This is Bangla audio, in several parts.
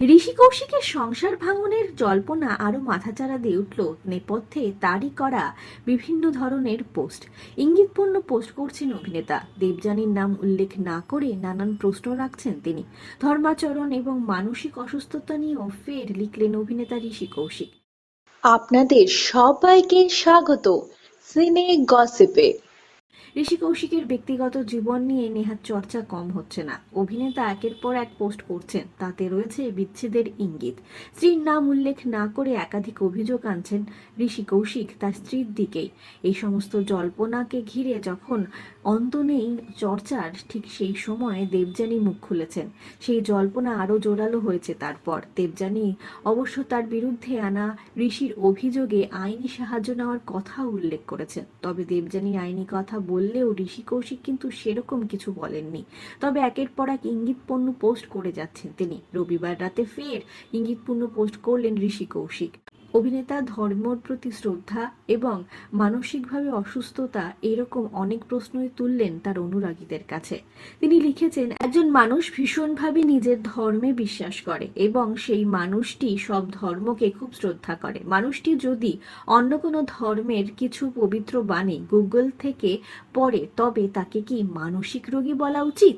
ঋষি কৌশিকের সংসার ভাঙনের জল্পনা আরও মাথাচাড়া দিয়ে উঠল নেপথ্যে তারই করা বিভিন্ন ধরনের পোস্ট। ইঙ্গিতপূর্ণ পোস্ট করছেন অভিনেতা। দেবযানীর নাম উল্লেখ না করে নানান প্রশ্ন রাখছেন তিনি। ধর্মাচরণ এবং মানসিক অসুস্থতা নিয়েও ফের লিখলেন অভিনেতা ঋষি কৌশিক। আপনাদের সবাইকে স্বাগত। সিনে গসিপে। ঋষি কৌশিকের ব্যক্তিগত জীবন নিয়ে নেহাত চর্চা কম হচ্ছে না। অভিনেতা একের পর এক পোস্ট করছেন, তাতে রয়েছে বিচ্ছেদের ইঙ্গিত। স্ত্রীর নাম উল্লেখ না করে একাধিক অভিযোগ আনছেন ঋষি কৌশিক তার স্ত্রীর দিকেই। এই সমস্ত জল্পনাকে ঘিরে যখন অন্ত নেই চর্চার, ঠিক সেই সময়ে দেবযানী মুখ খুলেছেন। সেই জল্পনা আরও জোরালো হয়েছে তারপর। দেবযানী অবশ্য তার বিরুদ্ধে আনা ঋষির অভিযোগে আইনি সাহায্য নেওয়ার কথা উল্লেখ করেছেন। তবে দেবযানী আইনি কথা বললেও ঋষি কৌশিক কিন্তু সেরকম কিছু বলেননি। তবে একের পর এক ইঙ্গিতপূর্ণ পোস্ট করে যাচ্ছেন তিনি। রবিবার রাতে ফের ইঙ্গিতপূর্ণ পোস্ট করলেন ঋষি কৌশিক। অভিনেতা ধর্মর প্রতি শ্রদ্ধা এবং মানসিকভাবে অসুস্থতা এরকম অনেক প্রশ্নই তুললেন তার অনুরাগীদের কাছে। তিনি লিখেছেন, একজন মানুষ ভীষণভাবে নিজের ধর্মে বিশ্বাস করে এবং সেই মানুষটি সব ধর্মকে খুব শ্রদ্ধা করে। মানুষটি যদি অন্য কোনো ধর্মের কিছু পবিত্র বাণী গুগল থেকে পড়ে, তবে তাকে কি মানসিক রোগী বলা উচিত?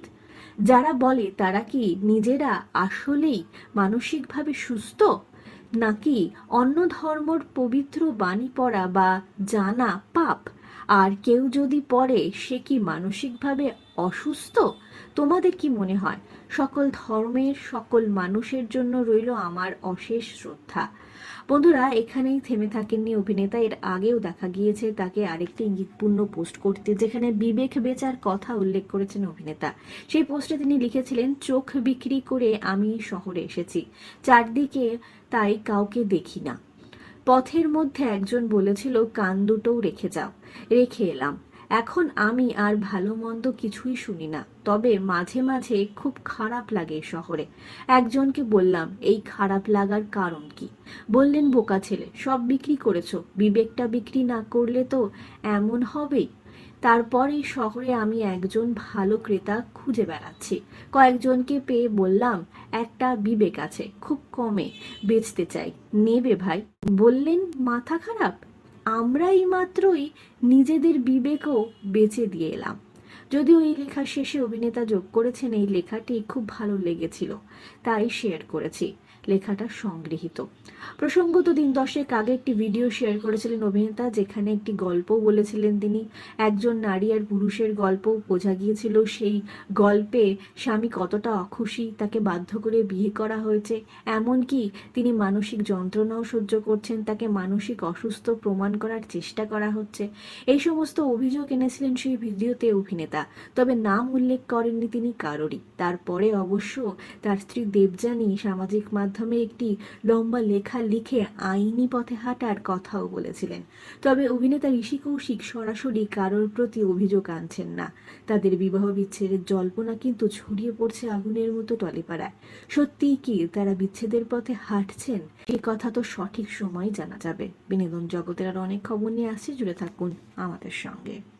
যারা বলে তারা কি নিজেরা আসলেই মানসিকভাবে সুস্থ? নাকি অন্য ধর্মর পবিত্র বাণী পড়া বা জানা পাপ? আর কেউ যদি পড়ে, সে কি মানসিকভাবে অসুস্থ? তোমাদের কি মনে হয়? সকল ধর্মের, সকল মানুষের জন্য রইল আমার অশেষ শ্রদ্ধা। বন্ধুরা, এখানেই থেমে থাকেননি অভিনেতা। এর আগেও দেখা গিয়েছে তাকে আরেকটি ইঙ্গিতপূর্ণ পোস্ট করতে, যেখানে বিবেক বেচার কথা উল্লেখ করেছেন অভিনেতা। সেই পোস্টে তিনি লিখেছিলেন, চোখ বিক্রি করে আমি শহরে এসেছি। চারদিকে তাই কাউকে দেখি না। পথের মধ্যে একজন বলেছিল, কান দুটোও রেখে যাও। রেখে এলাম। এখন আমি আর ভালো মন্দ কিছুই শুনি না। তবে মাঝে মাঝে খুব খারাপ লাগে শহরে। একজনকে বললাম, এই খারাপ লাগার কারণ কি? বললেন, বোকা ছেলে, সব বিক্রি করেছ। বিবেকটা বিক্রি না করলে তো এমন হবেই। তারপর এই শহরে আমি একজন ভালো ক্রেতা খুঁজে বেড়াচ্ছি। কয়েকজনকে পেয়ে বললাম, একটা বিবেক আছে, খুব কমে বেচতে চাই। নেবে ভাই। বললেন, মাথা খারাপ? আমরা এই মাত্রই নিজেদের বিবেকও বেচে দিয়ে এলাম। যদিও এই লেখার শেষে অভিনেতা যোগ করেছেন, এই লেখাটি খুব ভালো লেগেছিল, তাই শেয়ার করেছি, লেখাটা সংগৃহীত। প্রসঙ্গত দিন দশেক আগে একটি ভিডিও শেয়ার করেছিলেন অভিনেতা, যেখানে একটি গল্প বলেছিলেন তিনি। একজন নারী আর পুরুষের গল্প বোঝা গিয়েছিল সেই গল্পে স্বামী কতটা অখুশি, তাকে বাধ্য করে বিয়ে করা হয়েছে। এমনকি তিনি মানসিক যন্ত্রণাও সহ্য করছেন, তাকে মানসিক অসুস্থ প্রমাণ করার চেষ্টা করা হচ্ছে। এই সমস্ত অভিযোগ এনেছিলেন সেই ভিডিওতে অভিনেতা। তবে নাম উল্লেখ করেননি তিনি কারোরই। তারপরে অবশ্য তার স্ত্রী দেবযানী সামাজিক মাধ্যমে একটি লম্বা লেখা লিখে আইনি পথে হাঁটার কথাও বলেছিলেন। তবে অভিনেতা ঋষি কৌশিক সরাসরি কারোর প্রতি অভিযোগ আনছেন না। তাদের বিবাহ বিচ্ছেদের জল্পনা কিন্তু ছড়িয়ে পড়ছে আগুনের মতো টলিপাড়ায়। সত্যিই কি তারা বিচ্ছেদের পথে হাঁটছেন? এই কথা তো সঠিক সময় জানা যাবে। বিনোদন জগতের আর অনেক খবর নিয়ে আসছে, জুড়ে থাকুন আমাদের সঙ্গে।